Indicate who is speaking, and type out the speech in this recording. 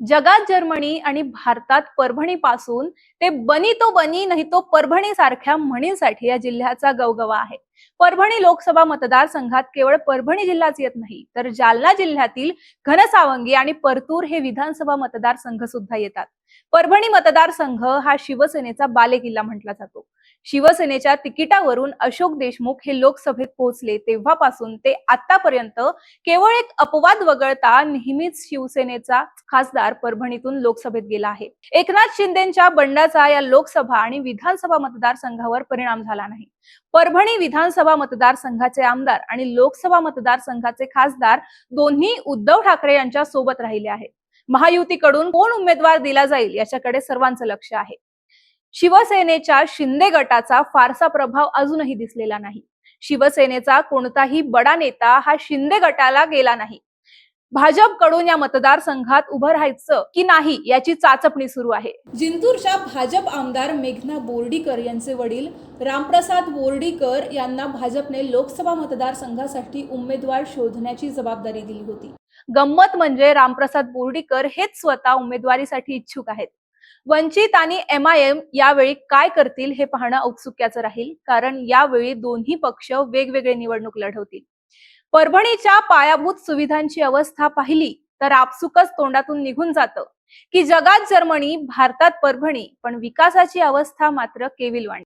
Speaker 1: जगात जर्मनी आणि भारतात परभणी पासून ते बनी तो बनी नाही तो परभणी सारख्या म्हणींसाठी या जिल्ह्याचा गवगवा आहे. परभणी लोकसभा मतदारसंघात केवळ परभणी जिल्हाच येत नाही तर जालना जिल्ह्यातील घनसावंगी आणि परतूर हे विधानसभा मतदारसंघ सुद्धा येतात. परभणी मतदारसंघ हा शिवसेनेचा बालेकिल्ला म्हटला जातो. शिवसेनेच्या तिकिटावरून अशोक देशमुख हे लोकसभेत पोहोचले. तेव्हापासून ते आतापर्यंत केवळ एक अपवाद वगळता नेहमीच शिवसेनेचा खासदार परभणीतून लोकसभेत गेला आहे. एकनाथ शिंदेच्या बंडाचा या लोकसभा आणि विधानसभा मतदारसंघावर परिणाम झाला नाही. परभणी विधानसभा मतदारसंघाचे आमदार आणि लोकसभा मतदारसंघाचे खासदार दोन्ही उद्धव ठाकरे यांच्या सोबत राहिले आहेत. महायुतीकडून कोण उमेदवार दिला जाईल याच्याकडे सर्वांचं लक्ष आहे. शिवसेनेच्या शिंदे गटाचा फारसा प्रभाव अजूनही दिसलेला नाही. शिवसेनेचा कोणताही बडा नेता हा शिंदे गटाला गेला नाही. भाजपकडून या मतदारसंघात उभं राहायचं की नाही याची चाचपणी सुरू आहे. जिंतूरच्या भाजप आमदार मेघना बोर्डीकर यांचे वडील रामप्रसाद बोर्डीकर यांना भाजपने लोकसभा मतदारसंघासाठी उमेदवार शोधण्याची जबाबदारी दिली होती. गंमत म्हणजे रामप्रसाद बोर्डीकर हेच स्वतः उमेदवारीसाठी इच्छुक आहेत. वंचित आणि एम आय एम यावेळी काय करतील हे पाहणं औत्सुक्याचं राहील कारण यावेळी दोन्ही पक्ष वेगवेगळे निवडणूक लढवतील. परभणीच्या पायाभूत सुविधांची अवस्था पाहिली तर आपसुकच तोंडातून निघून जातं की जगात जर्मनी भारतात परभणी पण विकासाची अवस्था मात्र केविलवाणी.